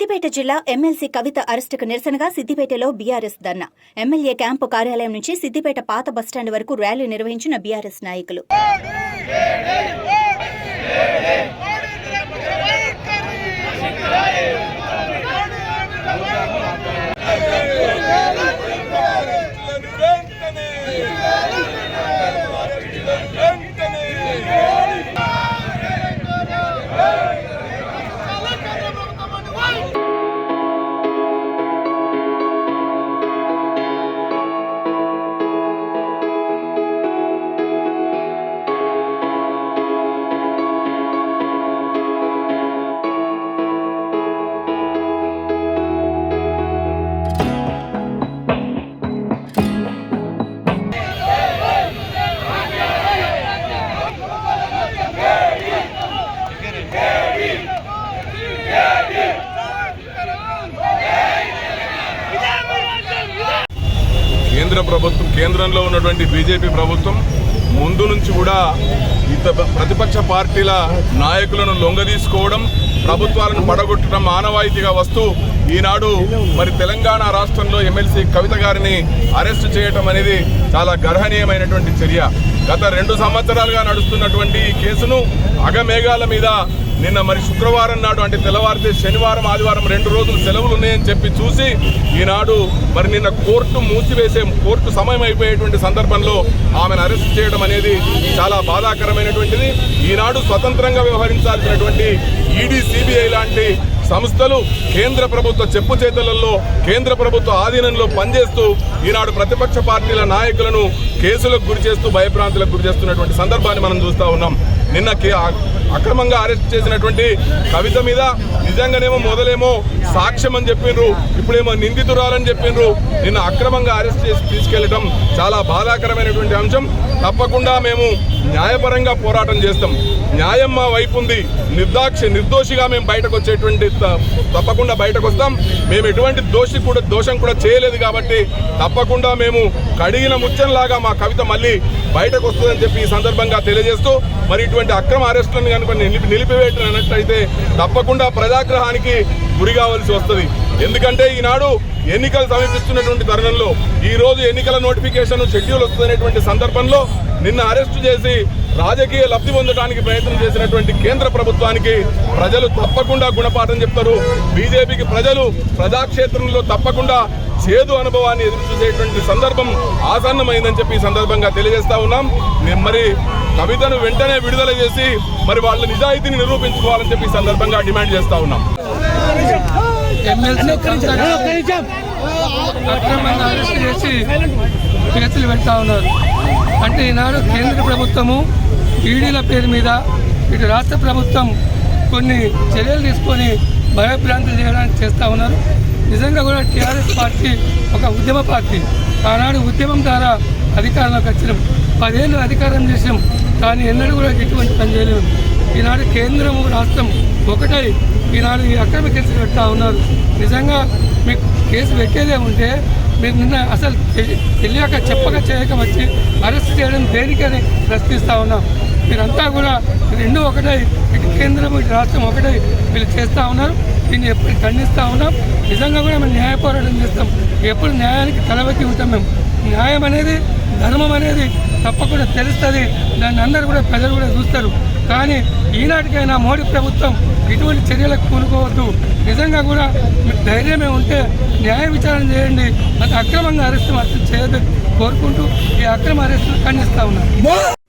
సిద్దిపేట జిల్లా ఎమ్మెల్సీ కవిత అరెస్టుకు నిరసనగా సిద్దిపేటలో బీఆర్ఎస్ ధర్నా. ఎమ్మెల్యే క్యాంపు కార్యాలయం నుంచి సిద్దిపేట పాత బస్టాండ్ వరకు ర్యాలీ నిర్వహించిన బీఆర్ఎస్ నాయకులు. కేంద్ర ప్రభుత్వం కేంద్రంలో ఉన్నటువంటి బీజేపీ ప్రభుత్వం ముందు నుంచి కూడా ఇత ప్రతిపక్ష పార్టీల నాయకులను లొంగదీసుకోవడం ప్రభుత్వాలను పడగొట్టడం ఆనవాయితీగా వస్తూ ఈనాడు మరి తెలంగాణ రాష్ట్రంలో ఎమ్మెల్సీ కవిత గారిని అరెస్టు చేయటం అనేది చాలా గర్హనీయమైనటువంటి చర్య. గత రెండు సంవత్సరాలుగా నడుస్తున్నటువంటి ఈ కేసును అగమేఘాల మీద నిన్న మరి శుక్రవారం నాడు అంటే తెల్లవారితే శనివారం ఆదివారం రెండు రోజులు సెలవులు ఉన్నాయని చెప్పి చూసి ఈనాడు మరి నిన్న కోర్టు మూసివేసే కోర్టు సమయం అయిపోయేటువంటి సందర్భంలో ఆమెను అరెస్ట్ చేయడం అనేది చాలా బాధాకరమైనటువంటిది. ఈనాడు స్వతంత్రంగా వ్యవహరించాల్సినటువంటి ఈడీ సిబిఐ లాంటి సంస్థలు కేంద్ర ప్రభుత్వ చెప్పు చేతులలో కేంద్ర ప్రభుత్వ ఆధీనంలో పనిచేస్తూ ఈనాడు ప్రతిపక్ష పార్టీల నాయకులను కేసులకు గురి చేస్తూ భయభ్రాంతులకు గురి చేస్తున్నటువంటి సందర్భాన్ని మనం చూస్తూ ఉన్నాం. నిన్న కే- అక్రమంగా అరెస్ట్ చేసినటువంటి కవిత మీద నిజంగానేమో మొదలేమో సాక్ష్యం అని చెప్పిండ్రు ఇప్పుడేమో నిందితురాలని చెప్పిండ్రు నిన్న అక్రమంగా అరెస్ట్ చేసి తీసుకెళ్ళడం చాలా బాధాకరమైనటువంటి అంశం. తప్పకుండా మేము న్యాయపరంగా పోరాటం చేస్తాం. న్యాయం మా వైపు ఉంది. నిర్దాక్ష నిర్దోషిగా మేము బయటకు వచ్చేటువంటి తప్పకుండా బయటకు వస్తాం. మేము ఎటువంటి దోషి కూడా దోషం కూడా చేయలేదు కాబట్టి తప్పకుండా మేము కడిగిన ముచ్చంలాగా మా కవిత మళ్ళీ బయటకు వస్తుందని చెప్పి ఈ సందర్భంగా తెలియజేస్తూ మరి ఇటువంటి అక్రమ అరెస్టులను కనుక నిలిపి నిలిపివేయటన్నట్టయితే తప్పకుండా ప్రజాగ్రహానికి గురి కావాల్సి వస్తుంది. ఎందుకంటే ఈనాడు ఎన్నికలు సమీపిస్తున్నటువంటి తరుణంలో ఈ రోజు ఎన్నికల నోటిఫికేషన్ షెడ్యూల్ వస్తున్నటువంటి సందర్భంలో నిన్న అరెస్టు చేసి రాజకీయ లబ్ధి పొందడానికి ప్రయత్నం చేసినటువంటి కేంద్ర ప్రభుత్వానికి ప్రజలు తప్పకుండా గుణపాఠం చెప్తారు. బీజేపీకి ప్రజలు ప్రజాక్షేత్రంలో తప్పకుండా చేదు అనుభవాన్ని ఎదురు చూసేటువంటి సందర్భం ఆసన్నమైందని చెప్పి ఈ సందర్భంగా తెలియజేస్తా ఉన్నాం. మేము మరి కవితను వెంటనే విడుదల చేసి మరి వాళ్ళ నిజాయితీని నిరూపించుకోవాలని చెప్పి ఈ సందర్భంగా డిమాండ్ చేస్తా ఉన్నాం. ఎమ్మెల్సీ అక్రమంగా అరెస్ట్ చేసి కేసులు పెడతా ఉన్నారు. అంటే ఈనాడు కేంద్ర ప్రభుత్వము ఈడీల పేరు మీద ఇటు రాష్ట్ర ప్రభుత్వం కొన్ని చర్యలు తీసుకొని భయభ్రాంతులు చేయడానికి చేస్తూ ఉన్నారు. నిజంగా కూడా టీఆర్ఎస్ పార్టీ ఒక ఉద్యమ పార్టీ. ఆనాడు ఉద్యమం ద్వారా అధికారంలోకి వచ్చినాం. పదేళ్ళు అధికారం చేసాం కానీ ఎన్నడూ కూడా ఎటువంటి పని చేయలేము ఈనాడు కేంద్రం రాష్ట్రం ఒకటై ఈనాడు ఈ అక్రమ కేసులు పెడతా ఉన్నారు. నిజంగా మీకు కేసు పెట్టేదే ఉంటే మీరు నిన్న అసలు తెలి- తెలియక చెప్పక చేయక వచ్చి అరెస్ట్ చేయడం దేనికని ప్రశ్నిస్తూ ఉన్నాం. మీరంతా కూడా రెండు ఒకటై ఇటు కేంద్రం ఇటు రాష్ట్రం ఒకటై వీళ్ళు చేస్తూ ఉన్నారు. దీన్ని ఎప్పుడు ఖండిస్తూ ఉన్నాం. నిజంగా కూడా మేము న్యాయ పోరాటం చేస్తాం. ఎప్పుడు న్యాయానికి తలవెత్తి ఉంటాం మేము. న్యాయం అనేది ధర్మం అనేది తప్పకుండా తెలుస్తుంది. దాన్ని అందరూ కూడా ప్రజలు కూడా చూస్తారు. కానీ ఈనాటికైనా మోడీ ప్రభుత్వం ఇటువంటి చర్యలకు కూనుకోవద్దు నిజంగా కూడా మీకు ధైర్యమే ఉంటే న్యాయ విచారణ చేయండి. అది అక్రమంగా అరెస్ట్ మాత్రం కోరుకుంటూ ఈ అక్రమ అరెస్టులు ఖండిస్తూ ఉన్నాను